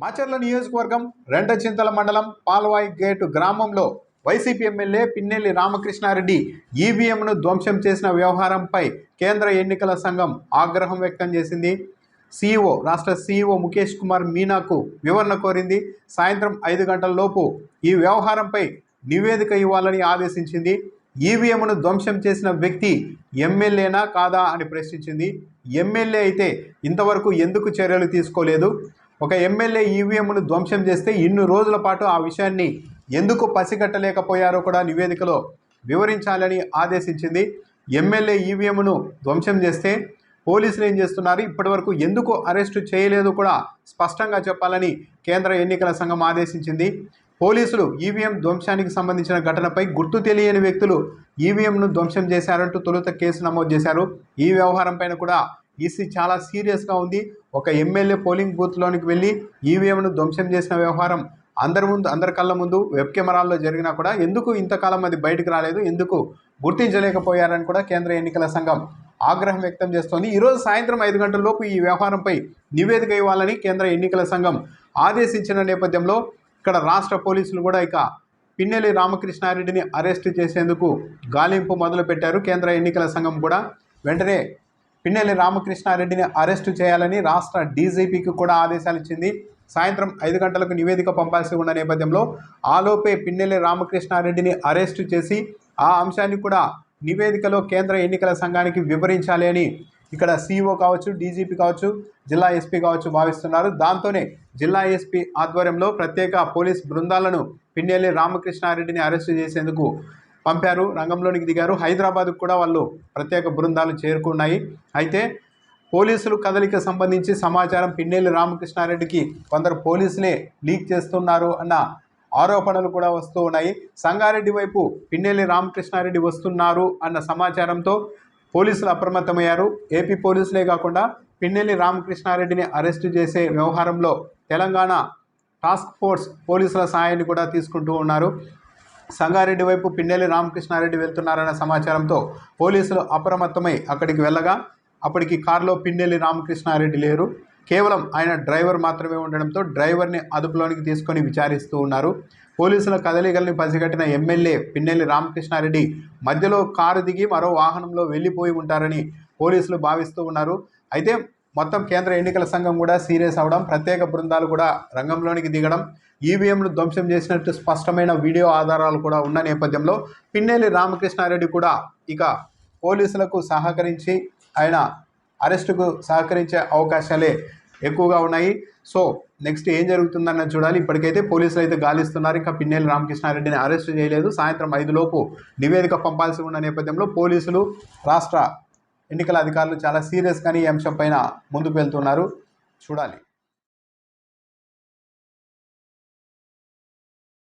మాచర్ల నియోజకవర్గం రెండచింతల మండలం పాల్వాయి గేటు గ్రామంలో వైసీపీ ఎమ్మెల్యే పిన్నెల్లి రామకృష్ణారెడ్డి ఈవీఎంను ధ్వంసం చేసిన వ్యవహారంపై కేంద్ర ఎన్నికల సంఘం ఆగ్రహం వ్యక్తం చేసింది. సీఈఓ రాష్ట్ర సీఈఓ ముఖేష్ కుమార్ మీనాకు వివరణ కోరింది. సాయంత్రం ఐదు గంటల లోపు ఈ వ్యవహారంపై నివేదిక ఇవ్వాలని ఆదేశించింది. ఈవీఎంను ధ్వంసం చేసిన వ్యక్తి ఎమ్మెల్యేనా కాదా అని ప్రశ్నించింది. ఎమ్మెల్యే అయితే ఇంతవరకు ఎందుకు చర్యలు తీసుకోలేదు? ఒక ఎమ్మెల్యే ఈవీఎంను ధ్వంసం చేస్తే ఇన్ని రోజుల పాటు ఆ విషయాన్ని ఎందుకు పసిగట్టలేకపోయారో కూడా నివేదికలో వివరించాలని ఆదేశించింది. ఎమ్మెల్యే ఈవీఎంను ధ్వంసం చేస్తే పోలీసులు ఏం చేస్తున్నారు? ఇప్పటివరకు ఎందుకు అరెస్టు చేయలేదు కూడా స్పష్టంగా చెప్పాలని కేంద్ర ఎన్నికల సంఘం ఆదేశించింది. పోలీసులు ఈవీఎం ధ్వంసానికి సంబంధించిన ఘటనపై గుర్తు తెలియని వ్యక్తులు ఈవీఎంను ధ్వంసం చేశారంటూ తొలుత కేసు నమోదు చేశారు. ఈ వ్యవహారంపైన కూడా ఈసీ చాలా సీరియస్గా ఉంది. ఒక ఎమ్మెల్యే పోలింగ్ బూత్లోనికి వెళ్ళి ఈవీఎంను ధ్వంసం చేసిన వ్యవహారం అందరి ముందు అందరి కళ్ళ ముందు వెబ్ కెమెరాల్లో జరిగినా కూడా ఎందుకు ఇంతకాలం అది బయటకు రాలేదు? ఎందుకు గుర్తించలేకపోయారని కూడా కేంద్ర ఎన్నికల సంఘం ఆగ్రహం వ్యక్తం చేస్తోంది. ఈరోజు సాయంత్రం ఐదు గంటల లోపు ఈ వ్యవహారంపై నివేదిక ఇవ్వాలని కేంద్ర ఎన్నికల సంఘం ఆదేశించిన నేపథ్యంలో ఇక్కడ రాష్ట్ర పోలీసులు కూడా ఇక పిన్నెల్లి రామకృష్ణారెడ్డిని అరెస్ట్ చేసేందుకు గాలింపు మొదలుపెట్టారు. కేంద్ర ఎన్నికల సంఘం కూడా వెంటనే పిన్నెల్లి రామకృష్ణారెడ్డిని అరెస్టు చేయాలని రాష్ట్ర డీజీపీకి కూడా ఆదేశాలు ఇచ్చింది సాయంత్రం ఐదు గంటలకు నివేదిక పంపాల్సి ఉన్న నేపథ్యంలో ఆలోపే పిన్నెల్లి రామకృష్ణారెడ్డిని అరెస్టు చేసి ఆ అంశాన్ని కూడా నివేదికలో కేంద్ర ఎన్నికల సంఘానికి వివరించాలి అని ఇక్కడ సీఈఓ కావచ్చు డీజీపీ కావచ్చు జిల్లా ఎస్పీ కావచ్చు భావిస్తున్నారు. దాంతోనే జిల్లా ఎస్పీ ఆధ్వర్యంలో ప్రత్యేక పోలీస్ బృందాలను పిన్నెల్లి రామకృష్ణారెడ్డిని అరెస్టు చేసేందుకు పంపారు రంగంలోనికి దిగారు. హైదరాబాద్కు కూడా వాళ్ళు ప్రత్యేక బృందాలు చేరుకున్నాయి. అయితే పోలీసులు కదలిక సంబంధించి సమాచారం పిన్నెల్లి రామకృష్ణారెడ్డికి కొందరు పోలీసులే లీక్ చేస్తున్నారు అన్న ఆరోపణలు కూడా వస్తూ ఉన్నాయి. సంగారెడ్డి వైపు పిన్నెల్లి రామకృష్ణారెడ్డి వస్తున్నారు అన్న సమాచారంతో పోలీసులు అప్రమత్తమయ్యారు. ఏపీ పోలీసులే కాకుండా పిన్నెల్లి రామకృష్ణారెడ్డిని అరెస్టు చేసే వ్యవహారంలో తెలంగాణ టాస్క్ ఫోర్స్ పోలీసుల సహాయాన్ని కూడా తీసుకుంటూ ఉన్నారు. సంగారెడ్డి వైపు పిన్నెల్లి రామకృష్ణారెడ్డి వెళ్తున్నారన్న సమాచారంతో పోలీసులు అప్రమత్తమై అక్కడికి వెళ్ళగా అప్పటికి కారులో పిన్నెల్లి రామకృష్ణారెడ్డి లేరు. కేవలం ఆయన డ్రైవర్ మాత్రమే ఉండడంతో డ్రైవర్ని అదుపులోనికి తీసుకొని విచారిస్తూ ఉన్నారు. పోలీసుల కదలికల్ని పసిగట్టిన ఎమ్మెల్యే పిన్నెల్లి రామకృష్ణారెడ్డి మధ్యలో కారు దిగి మరో వాహనంలో వెళ్ళిపోయి ఉంటారని పోలీసులు భావిస్తూ ఉన్నారు. అయితే మొత్తం కేంద్ర ఎన్నికల సంఘం కూడా సీరియస్ అవడం ప్రత్యేక బృందాలు కూడా రంగంలోనికి దిగడం ఈవీఎంలు ధ్వంసం చేసినట్టు స్పష్టమైన వీడియో ఆధారాలు కూడా ఉన్న నేపథ్యంలో పిన్నెల్లి రామకృష్ణారెడ్డి కూడా ఇక పోలీసులకు సహకరించి ఆయన అరెస్టుకు సహకరించే అవకాశాలే ఎక్కువగా ఉన్నాయి. సో నెక్స్ట్ ఏం జరుగుతుందన్న చూడాలి. ఇప్పటికైతే పోలీసులు అయితే గాలిస్తున్నారు. ఇంకా పిన్నెల్లి రామకృష్ణారెడ్డిని అరెస్ట్ చేయలేదు. సాయంత్రం ఐదులోపు నివేదిక పంపాల్సి ఉన్న నేపథ్యంలో పోలీసులు రాష్ట్ర ఎన్నికల అధికారులు చాలా సీరియస్గానే ఈ అంశం పైన ముందుకు వెళ్తున్నారు. చూడాలి.